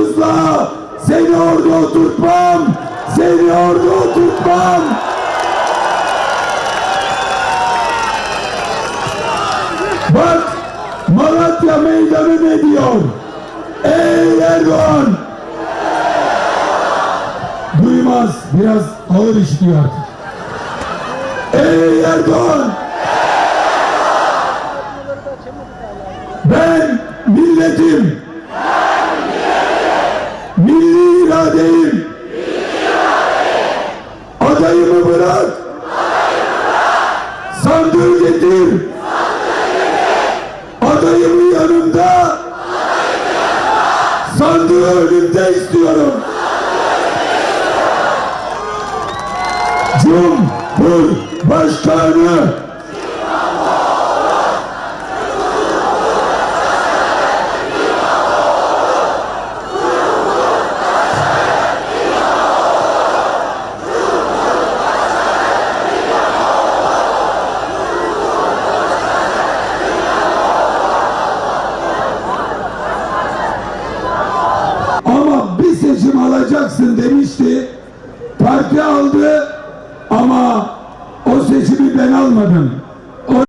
nüfusla seni orada oturtmam. Seni orada oturtmam. Bak Malatya meydanı ne diyor? Ey Erdoğan! Duymaz, biraz ağır işliyor artık. Ey Erdoğan! Ben milletim. İradeyim. Adayımı bırak. Sandığı getir. Adayımı yanımda. Sandığı önümde istiyorum. Cumhurbaşkanı alacaksın demişti. Parti aldı ama o seçimi ben almadım.